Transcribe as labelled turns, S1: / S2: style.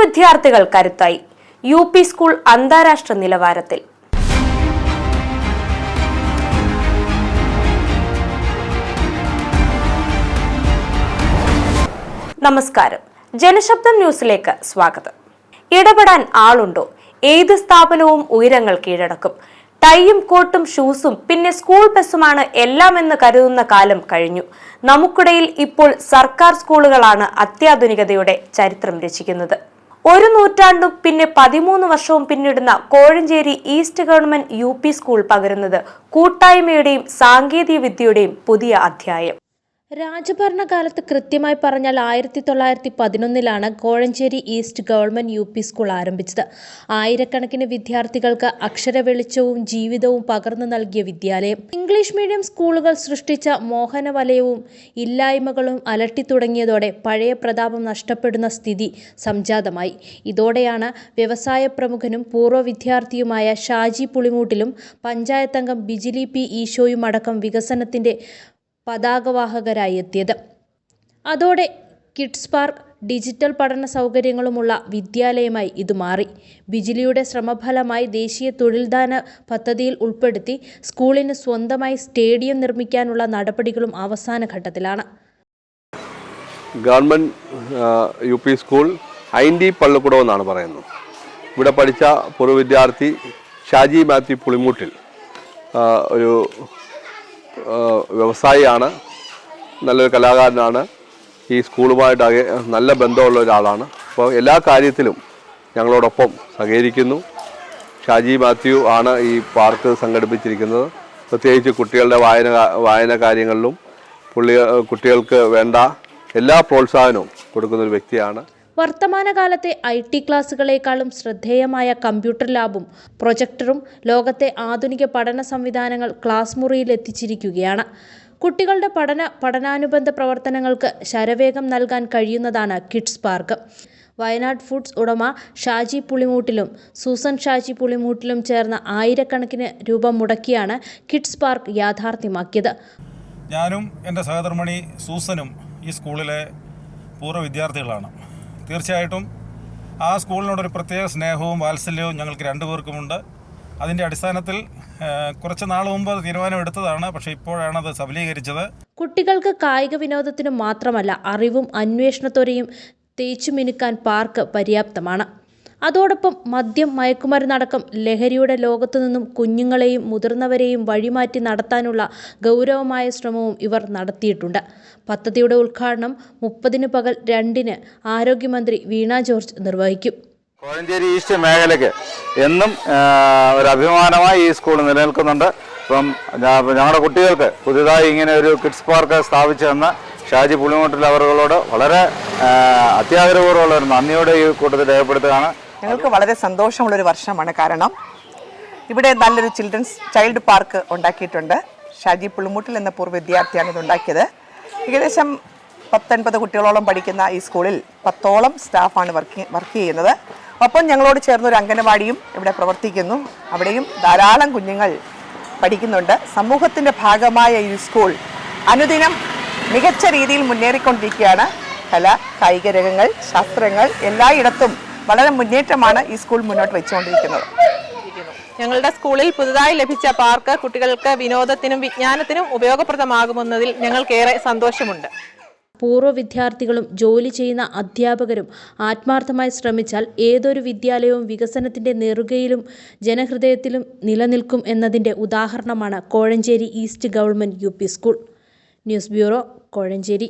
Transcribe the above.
S1: വിദ്യാർത്ഥികൾ കരുത്തായി. U P school അന്താരാഷ്ട്ര നിലവാരത്തിൽ. നമസ്കാരം. ജനശബ്ദം ന്യൂസിലേക്ക് സ്വാഗതം. ഇടപെടാൻ ആളുണ്ടോ? ഏത് സ്ഥാപനവും ഉയരങ്ങൾ കീഴടക്കും. ടൈയും കോട്ടും ഷൂസും പിന്നെ സ്കൂൾ ബസ്സുമാണ് എല്ലാമെന്ന് കരുതുന്ന കാലം കഴിഞ്ഞു. നമുക്കിടയിൽ ഇപ്പോൾ സർക്കാർ സ്കൂളുകളാണ് അത്യാധുനികതയുടെ ചരിത്രം രചിക്കുന്നത്. ഒരു നൂറ്റാണ്ടും പിന്നെ പതിമൂന്ന് വർഷവും പിന്നിടുന്ന Kozhencherry east government U school പകരുന്നത് കൂട്ടായ്മയുടെയും സാങ്കേതിക വിദ്യയുടെയും പുതിയ അധ്യായം.
S2: രാജഭരണകാലത്ത് കൃത്യമായി പറഞ്ഞാൽ ആയിരത്തി തൊള്ളായിരത്തി പതിനൊന്നിലാണ് Kozhencherry east government U P school ആരംഭിച്ചത്. ആയിരക്കണക്കിന് വിദ്യാർത്ഥികൾക്ക് അക്ഷര വെളിച്ചവും ജീവിതവും പകർന്നു നൽകിയ വിദ്യാലയം. ഇംഗ്ലീഷ് മീഡിയം സ്കൂളുകൾ സൃഷ്ടിച്ച മോഹനവലയവും ഇല്ലായ്മകളും അലട്ടി തുടങ്ങിയതോടെ പഴയ പ്രതാപം നഷ്ടപ്പെടുന്ന സ്ഥിതി സംജാതമായി. ഇതോടെയാണ് വ്യവസായ പ്രമുഖനും പൂർവ വിദ്യാർത്ഥിയുമായ ഷാജി പുളിമൂട്ടിലും പഞ്ചായത്തംഗം ബിജിലി പി ഈശോയും അടക്കം വികസനത്തിന്റെ പതാകവാഹകരായി എത്തിയത് അതോടെ കിഡ്സ് പാർക്ക് ഡിജിറ്റൽ പഠന സൗകര്യങ്ങളുമുള്ള വിദ്യാലയമായി ഇത് മാറി. ബിജിലിയുടെ ശ്രമഫലമായി ദേശീയ തൊഴിൽദാന പദ്ധതിയിൽ ഉൾപ്പെടുത്തി സ്കൂളിന് സ്വന്തമായി സ്റ്റേഡിയം നിർമ്മിക്കാനുള്ള നടപടികളും അവസാന ഘട്ടത്തിലാണ്.
S3: ഗവൺമെന്റ് യു പി സ്കൂൾ ഐൻഡി പള്ളിക്കുടം എന്നാണ് പറയുന്നത്. ഇവിടെ പഠിച്ച പൂർവ വിദ്യാർത്ഥി ഷാജി മാത്യു പുളിമൂട്ടിൽ ഒരു വ്യവസായിയാണ് നല്ലൊരു കലാകാരനാണ്. ഈ സ്കൂളുമായിട്ട് നല്ല ബന്ധമുള്ള ഒരാളാണ്. അപ്പോൾ എല്ലാ കാര്യത്തിലും ഞങ്ങളോടൊപ്പം സഹകരിക്കുന്നു. ഷാജി മാത്യു ആണ് ഈ പാർക്ക് സംഘടിപ്പിച്ചിരിക്കുന്നത്. പ്രത്യേകിച്ച് കുട്ടികളുടെ വായന വായന കാര്യങ്ങളിലും പുള്ളി കുട്ടികൾക്ക് വേണ്ട എല്ലാ പ്രോത്സാഹനവും കൊടുക്കുന്ന ഒരു വ്യക്തിയാണ്.
S2: വർത്തമാനകാലത്തെ ഐ ടി ക്ലാസുകളെക്കാളും ശ്രദ്ധേയമായ കമ്പ്യൂട്ടർ ലാബും പ്രൊജക്ടറും ലോകത്തെ ആധുനിക പഠന സംവിധാനങ്ങൾ ക്ലാസ് മുറിയിൽ എത്തിച്ചിരിക്കുകയാണ്. കുട്ടികളുടെ പഠന പഠനാനുബന്ധ പ്രവർത്തനങ്ങൾക്ക് ശരവേഗം നൽകാൻ കഴിയുന്നതാണ് കിഡ്സ് പാർക്ക്. വയനാട് ഫുഡ്സ് ഉടമ ഷാജി പുളിമൂട്ടിലും സൂസൻ ഷാജി പുളിമൂട്ടിലും ചേർന്ന ആയിരക്കണക്കിന് രൂപ മുടക്കിയാണ് കിഡ്സ് പാർക്ക് യാഥാർത്ഥ്യമാക്കിയത്.
S4: ഞാനും എന്റെ സഹധർമ്മിണി സൂസനും ഈ സ്കൂളിലെ പൂർവ വിദ്യാർത്ഥികളാണ്. തീർച്ചയായിട്ടും ആ സ്കൂളിനോടൊരു പ്രത്യേക സ്നേഹവും വാത്സല്യവും ഞങ്ങൾക്ക് രണ്ടുപേർക്കുമുണ്ട് അതിന്റെ അടിസ്ഥാനത്തിൽ കുറച്ച് നാൾ മുമ്പ് തീരുമാനമെടുത്തതാണ്. പക്ഷേ ഇപ്പോഴാണ് അത് സബലീകരിച്ചത്
S2: കുട്ടികൾക്ക് കായിക വിനോദത്തിന് മാത്രമല്ല അറിവും അന്വേഷണത്തോരെയും തേച്ചു മിനുക്കാൻ പാർക്ക് പര്യാപ്തമാണ്. അതോടൊപ്പം മദ്യം മയക്കുമരുന്നടക്കം ലഹരിയുടെ ലോകത്തു നിന്നും കുഞ്ഞുങ്ങളെയും മുതിർന്നവരെയും വഴിമാറ്റി നടത്താനുള്ള ഗൗരവമായ ശ്രമവും ഇവർ നടത്തിയിട്ടുണ്ട്. പദ്ധതിയുടെ ഉദ്ഘാടനം മുപ്പതിന് പകൽ രണ്ടിന് ആരോഗ്യമന്ത്രി വീണ ജോർജ് നിർവഹിക്കും.
S5: കോഴഞ്ചേരി ഈസ്റ്റ് മേഖലയ്ക്ക് എന്നും ഒരു അഭിമാനമായി ഈ സ്കൂൾ നിലനിൽക്കുന്നുണ്ട്. ഇപ്പം ഞങ്ങളുടെ കുട്ടികൾക്ക് പുതിയതായി ഇങ്ങനെ ഒരു കിഡ്സ് പാർക്ക് സ്ഥാപിച്ചു തന്ന ഷാജി പുളിമോട്ടിൽ അവറുകളോട് വളരെ അത്യാഗ്രഹപൂർവമുള്ള ഒരു നന്ദിയോടെ ഈ കൂട്ടത്തിൽ രേഖപ്പെടുത്തുകയാണ്.
S6: ഞങ്ങൾക്ക് വളരെ സന്തോഷമുള്ളൊരു വർഷമാണ്. കാരണം ഇവിടെ നല്ലൊരു ചിൽഡ്രൻസ് ചൈൽഡ് പാർക്ക് ഉണ്ടാക്കിയിട്ടുണ്ട്. ഷാജി പുളിമുട്ടിൽ എന്ന പൂർവ വിദ്യാർത്ഥിയാണ് ഇത് ഉണ്ടാക്കിയത്. ഏകദേശം പത്തൊൻപത് കുട്ടികളോളം പഠിക്കുന്ന ഈ സ്കൂളിൽ പത്തോളം സ്റ്റാഫാണ് വർക്ക് വർക്ക് ചെയ്യുന്നത്. ഒപ്പം ഞങ്ങളോട് ചേർന്ന് ഒരു അംഗനവാടിയും ഇവിടെ പ്രവർത്തിക്കുന്നു. അവിടെയും ധാരാളം കുഞ്ഞുങ്ങൾ പഠിക്കുന്നുണ്ട്. സമൂഹത്തിന്റെ ഭാഗമായ ഈ സ്കൂൾ അനുദിനം മികച്ച രീതിയിൽ മുന്നേറിക്കൊണ്ടിരിക്കുകയാണ്. കല കായിക രംഗങ്ങൾ ശാസ്ത്രങ്ങൾ എല്ലായിടത്തും വളരെ മുന്നേറ്റമാണ് ഈ സ്കൂൾ മുന്നോട്ട് വെച്ചുകൊണ്ടിരിക്കുന്നത്.
S7: ഞങ്ങളുടെ സ്കൂളിൽ പുതുതായി ലഭിച്ച പാർക്ക് കുട്ടികൾക്ക് വിനോദത്തിനും വിജ്ഞാനത്തിനും ഉപയോഗപ്രദമാകുമെന്നതിൽ ഞങ്ങൾക്കേറെ സന്തോഷമുണ്ട്.
S2: പൂർവ വിദ്യാർത്ഥികളും ജോലി ചെയ്യുന്ന അധ്യാപകരും ആത്മാർത്ഥമായി ശ്രമിച്ചാൽ ഏതൊരു വിദ്യാലയവും വികസനത്തിന്റെ നെറുകയിലും ജനഹൃദയത്തിലും നിലനിൽക്കും എന്നതിന്റെ ഉദാഹരണമാണ് Kozhencherry east government U school. News bureau Kozhencherry.